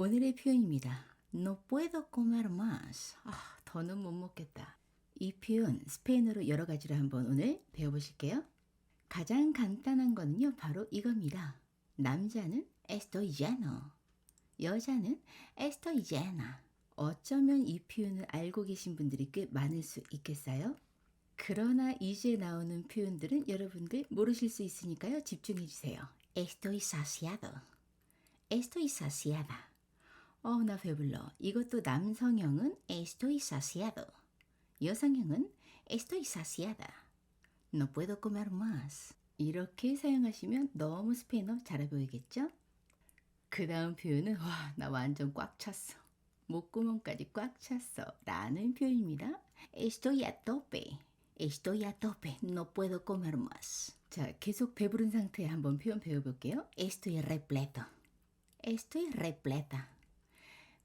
오늘의 표현입니다. No puedo comer más. 아, 더는 못 먹겠다. 이 표현 스페인어로 여러 가지로 한번 오늘 배워보실게요. 가장 간단한 거는요, 바로 이겁니다. 남자는 estoy lleno, 여자는 estoy llena. 어쩌면 이 표현을 알고 계신 분들이 꽤 많을 수 있겠어요? 그러나 이제 나오는 표현들은 여러분들 모르실 수 있으니까요. 집중해 주세요. Estoy saciado. Estoy saciada. 어, 나 배불러. 이것도 남성형은 estoy saciado. 여성형은 estoy saciada. No puedo comer más. 이렇게 사용하시면 너무 스페인어 잘 보이겠죠? 그 다음 표현은 와, 나 완전 꽉 찼어. 목구멍까지 꽉 찼어. 라는 표현입니다. Estoy a tope. Estoy a tope. No puedo comer más. 자, 계속 배부른 상태에 한번 표현 배워볼게요. Estoy repleto. Estoy repleta.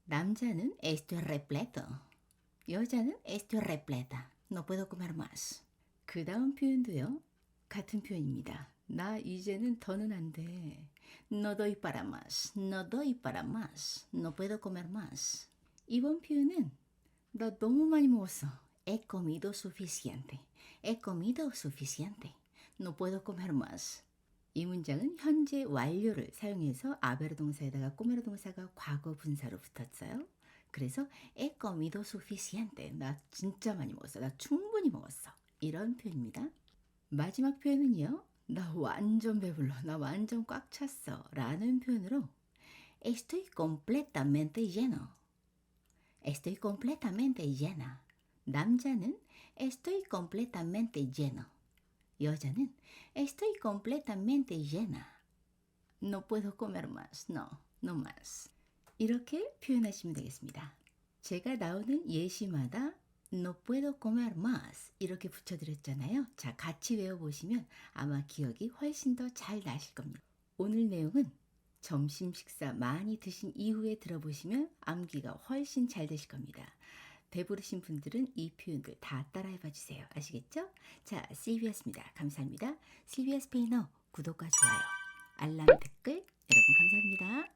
남자는 estoy repleto. 여자는 estoy repleta. No puedo comer más. 그 다음 표현도요. 같은 표현입니다. 나 이제는 더는 안 돼. No doy para más. No doy para más. No puedo comer más. 이번 표현은 나 너무 많이 먹었어. He comido suficiente. He comido suficiente. No puedo comer más. 이 문장은 현재 완료를 사용해서 아베르 동사에다가 꼬메르 동사가 과거 분사로 붙었어요. 그래서 he comido suficiente. 나 진짜 많이 먹었어. 나 충분히 먹었어. 이런 표현입니다. 마지막 표현은요. 나 완전 배불러. 나 완전 꽉 찼어. 라는 표현으로 estoy completamente lleno. Estoy completamente llena. 남자는 estoy completamente lleno. 여자는 estoy completamente llena. No puedo comer más. No, no más. 이렇게 표현하시면 되겠습니다. 제가 나오는 예시마다 no puedo comer más 이렇게 붙여드렸잖아요. 자, 같이 외워보시면 아마 기억이 훨씬 더 잘 나실 겁니다. 오늘 내용은 점심 식사 많이 드신 이후에 들어보시면 암기가 훨씬 잘 되실 겁니다. 배부르신 분들은 이 표현들 다 따라해봐 주세요. 아시겠죠? 자, 실비아스입니다. 감사합니다. 실비아 스페인어 구독과 좋아요, 알람 댓글 여러분 감사합니다.